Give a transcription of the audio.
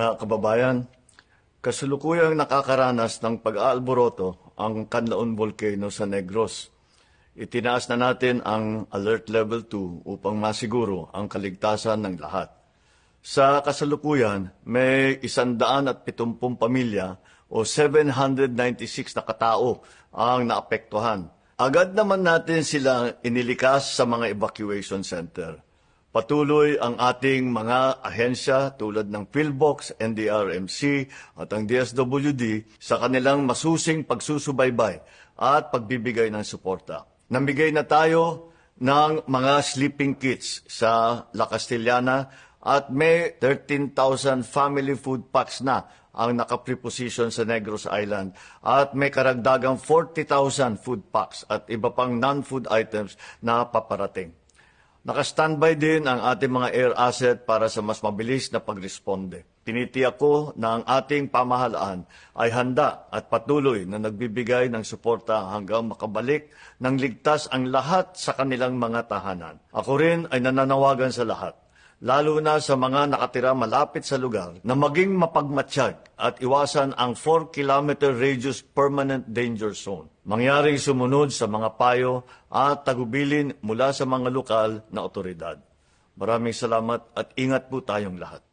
Mga kababayan, kasulukuyang nakakaranas ng pag-aalboroto ang Canlaon Volcano sa Negros. Itinaas na natin ang Alert Level 2 upang masiguro ang kaligtasan ng lahat. Sa kasalukuyan, may 170 pamilya o 796 na katao ang naapektuhan. Agad naman natin sila inilikas sa mga evacuation center. Patuloy ang ating mga ahensya tulad ng PhilBox, NDRMC at ang DSWD sa kanilang masusing pagsusubaybay at pagbibigay ng suporta. Namigay na tayo ng mga sleeping kits sa La Castellana at may 13,000 family food packs na ang nakapreposition sa Negros Island at may karagdagang 40,000 food packs at iba pang non-food items na paparating. Naka-standby din ang ating mga air asset para sa mas mabilis na pagresponde. Tinitiyak ko na ang ating pamahalaan ay handa at patuloy na nagbibigay ng suporta hanggang makabalik ng ligtas ang lahat sa kanilang mga tahanan. Ako rin ay nananawagan sa lahat lalo na sa mga nakatira malapit sa lugar, na maging mapagmatsyag at iwasan ang 4-kilometer radius permanent danger zone. Mangyaring sumunod sa mga payo at tagubilin mula sa mga lokal na otoridad. Maraming salamat at ingat po tayong lahat.